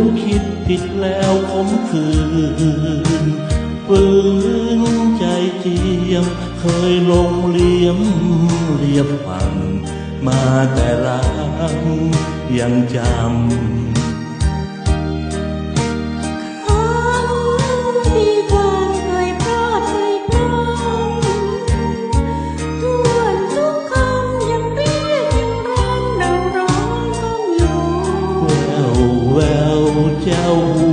นคิดผิดแล้วผมคืนปืนใจเจียม เคยลงเลียมเรียบฝัง มาแต่ละยังจำ เจ้า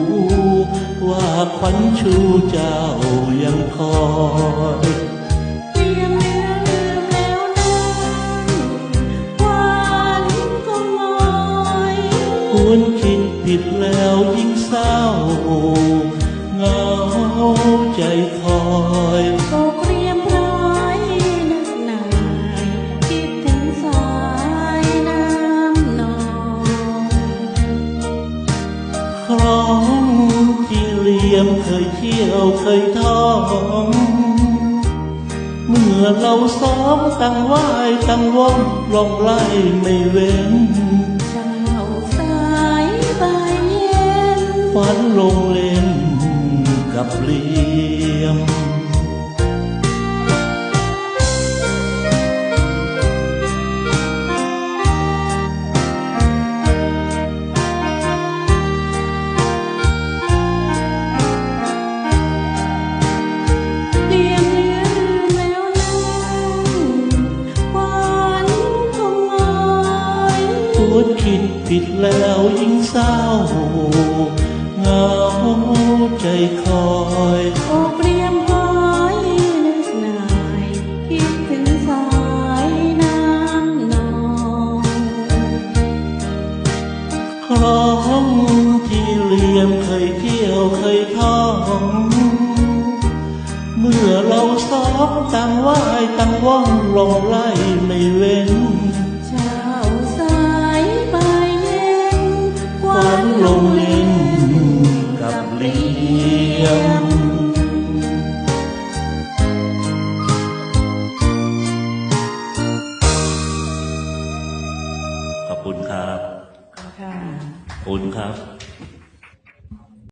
หูว่าขวัญชูเจ้ายังคอยเฟียเลือลืมแล้วนั้นหวานก็งอยควรคิดผิดแล้วยิ่งเศร้า เงาใจคอย ครองที่เหลี่ยมเคยเที่ยวเคยท่อง เมื่อเราซ้อมตั้งไหวตั้งว่องลองไล่ไม่เว้นเจ้าสายบายเย็นฝันลงเล่นกับเหลี่ยม ผิดแล้วยิ่งเศร้าเหงาใจคอยโอ้เตรียมร้อยนึกหน่ายคิดถึงสายน้ำนองครองที่เลี่ยมเคยเที่ยวเคยท่อง เมื่อเราซ้อมตั้งไหวตั้งว่องลองไล่ไม่เว้น คุณครับ ค่ะ คุณครับ